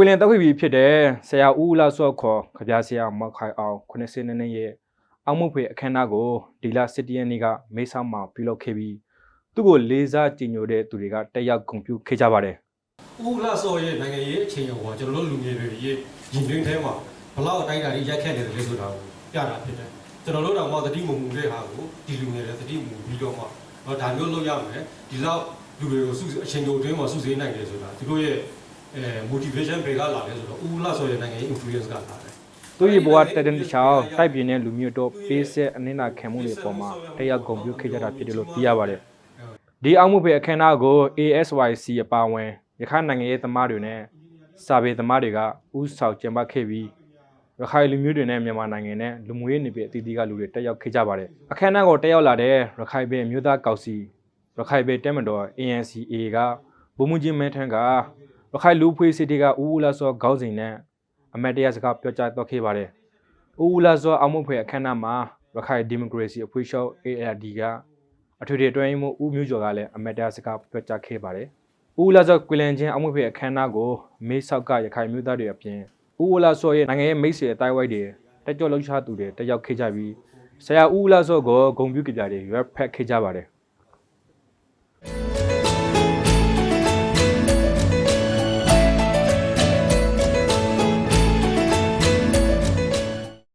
ကွေလင်တက်ခွေပြီဖြစ်တဲ့ဆရာဦးလာစော့ခေါ်ခပြားဆရာမောက်ခိုင်အောင်90နှစ်နှစ်ရဲ့အောက်မှုဖေအခမ်းအနားကိုဒီလ7ရက်နေ့ကမေးဆောင်မှာပြုလုပ်ခဲ့ပြီးသူ့ကိုလေးစားကြည်ညိုတဲ့သူတွေကတက်ရောက်ဂုဏ်ပြုခဲ့ကြပါတယ်ဦးလာစော်ရဲ့နိုင်ငံရေးအချိန်ရောကကျွန်တော်တို့လူငယ်တွေရဲ့ရင်တွင်းထဲမှာဘလောက်အတိုင်းအတာကြီးရိုက်ခတ်နေတယ်လဲဆိုတာကိုပြတာဖြစ်တယ်ကျွန်တော်တို့တော့မှသတိမမှုတဲ့ဟာကိုဒီလူငယ်တွေသတိမူပြီးတော့မှတော့ဒါမျိုးလုပ်ရမယ်ဒီလောက်လူတွေကိုစုအချိန်တိုအတွင်းမှာစုစည်းနိုင်တယ်ဆိုတာသူတို့ရဲ့ အဲ motivation တွေကလာလဲဆိုတော့ဦးလာစော်ရဲ့နိုင်ငံရေး influence ကလာတယ်သူ့ရဲ့ဘဝတက်တဲ့တစ်ချောင်းတိုက်ပြင်းတဲ့လူမျိုးတို့ပေးဆက်အနစ်နာခံမှုတွေပေါ်မှာတက်ရောက်ဂုဏ်ပြုခဲ့ကြတာဖြစ်တယ်လို့သိရပါတယ်ဒီအောက်မှုဖေအခမ်းအနားကို ASYC အပါအဝင်ရခိုင်နိုင်ငံရေးသမားတွေနဲ့စာပေသမားတွေကဥဆောင်ကျင်းပခဲ့ပြီးရခိုင်လူမျိုးတွေနဲ့မြန်မာနိုင်ငံနဲ့လူမျိုးရေးနေပြည်အသီးသီးကလူတွေတက်ရောက်ခဲ့ကြပါတယ်အခမ်းအနားကိုတက်ရောက်လာတဲ့ရခိုင်ပြည်မြို့သားကောက်စီရခိုင်ပြည်တက်မတော် ANCA ကဘုံမှုချင်းမဲထန်းက ရခိုင်လူဖွေးစီတီကဦးဦးလာစောခေါင်းစဉ်နဲ့အမတ်တရားစကားပြောကြားတော့ခဲ့ပါတယ်ဦးဦးလာစောအမှုဖွေအခမ်းအနားမှာရခိုင်ဒီမိုကရေစီအဖွဲ့ချုပ် ALD ကအထွေထွေအတွင်းမှုဦးမျိုးကျော်ကလည်းအမတ်တရားစကားပြောကြားခဲ့ပါတယ်ဦးလာစောကွေလန်ချင်းအမှုဖွေအခမ်းအနားကိုမေးဆောက်ကရခိုင်မျိုးသားတွေအပြင်ဦးဝလာစောရဲ့နိုင်ငံရဲ့မိတ်ဆွေအတိုင်းဝိုက်တွေတက်ကြောလှုပ်ရှားသူတွေတက်ရောက်ခဲ့ကြပြီးဆရာဦးဝလာစောကိုဂုံပြုကြပြတယ်ရွက်ဖက်ခဲ့ကြပါတယ်